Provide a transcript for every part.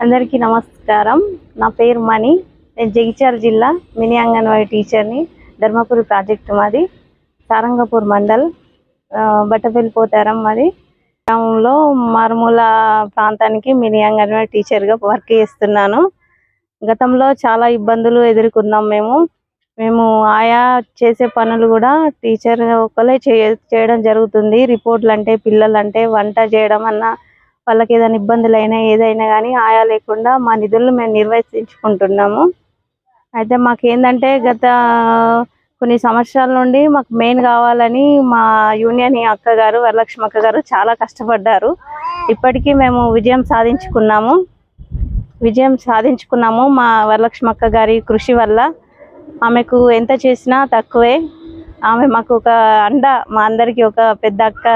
అందరికీ నమస్కారం. నా పేరు మణి. నేను జగిత్యాల జిల్లా మినీ అంగన్వాడీ టీచర్ని ధర్మపురి ప్రాజెక్టు మాది సారంగపూర్ మండల్ ఆ, బట్టపల్లి పోతారం మాది. గ్రామంలో మారుమూల ప్రాంతానికి మినీ అంగన్వాడీ టీచర్గా వర్క్ చేస్తున్నాను. గతంలో చాలా ఇబ్బందులు ఎదుర్కొన్నాం మేము. మేము ఆయా చేసే పనులు కూడా టీచర్ ఒకలే చేయ చేయడం జరుగుతుంది. రిపోర్ట్లు అంటే పిల్లలు అంటే వంట చేయడం అన్నా వాళ్ళకి ఏదైనా ఇబ్బందులు అయినా ఏదైనా కానీ ఆయా లేకుండా మా నిధులను మేము నిర్వర్తించుకుంటున్నాము అయితే మాకు ఏంటంటే గత కొన్ని సంవత్సరాల నుండి మాకు మెయిన్ కావాలని మా యూనియన్ అక్క గారు వరలక్ష్మి అక్క గారు చాలా కష్టపడ్డారు. ఇప్పటికీ మేము విజయం సాధించుకున్నాము. విజయం సాధించుకున్నాము మా వరలక్ష్మి అక్క గారి కృషి వల్ల. ఆమెకు ఎంత చేసినా తక్కువే. ఆమె మాకు ఒక అండ మా అందరికీ ఒక పెద్ద అక్క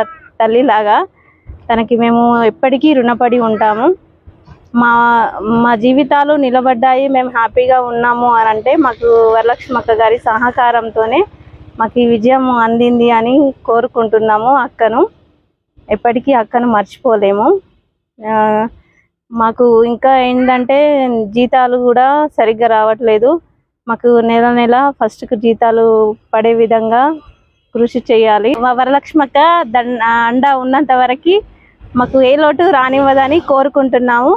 తల్లిలాగా. తనకి మేము ఎప్పటికీ రుణపడి ఉంటాము. మా మా జీవితాలు నిలబడ్డాయి మేము హ్యాపీగా ఉన్నాము అని అంటే మాకు వరలక్ష్మి అక్క గారి సహకారంతోనే మాకు ఈ విజయం అందింది అని కోరుకుంటున్నాము అక్కను. ఎప్పటికీ అక్కను మర్చిపోలేము. మాకు ఇంకా ఏంటంటే జీతాలు కూడా సరిగ్గా రావట్లేదు. మాకు నెల నెల ఫస్ట్కు జీతాలు పడే విధంగా కృషి చేయాలి. మా వరలక్ష్మి అక్క అండ ఉన్నంత వరకు మాకు ఏ లోటు రానివ్వదని కోరుకుంటున్నాము.